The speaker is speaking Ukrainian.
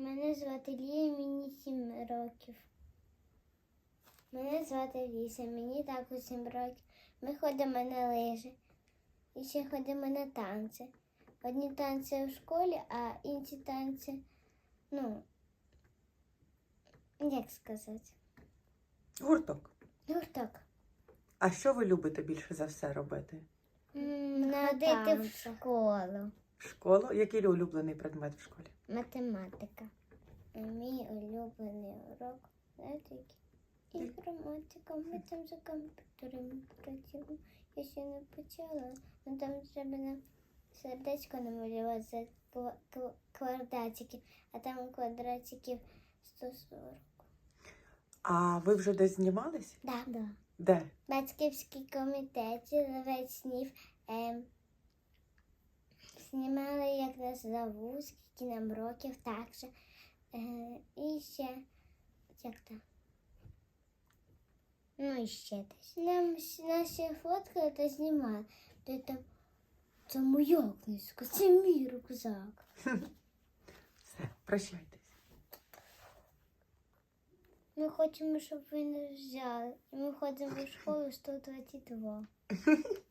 Мене звати Лія, мені 7 років. Мене звати Ліся, мені також 7 років. Ми ходимо на лижі і ще ходимо на танці. Одні танці у школі, а інші танці, ну, як сказати, Гурток. гурток. А що ви любите більше за все робити? Ходити в школу. Школу? Який улюблений предмет в школі? Математика. Мій улюблений урок, який? Інформатика. Ми там за комп'ютерами працюємо. Я ще не почала. Ну там треба нам сердечко намалювати за ква- ква- квадратики, а там квадратиків 140. А ви вже десь знімались? Да. Да. Де? Батьківський комітет весь снів ем, знімали, як нас зовуть, скільки нам років, так же. Е, і ще як там? Ну і ще десь. Нам ще- нас ще фоткали та знімали. Де там це моя книжка, це мій рюкзак. Все, прощайтесь. Ми хочемо, щоб ви нас взяли. І ми ходимо в школу 122.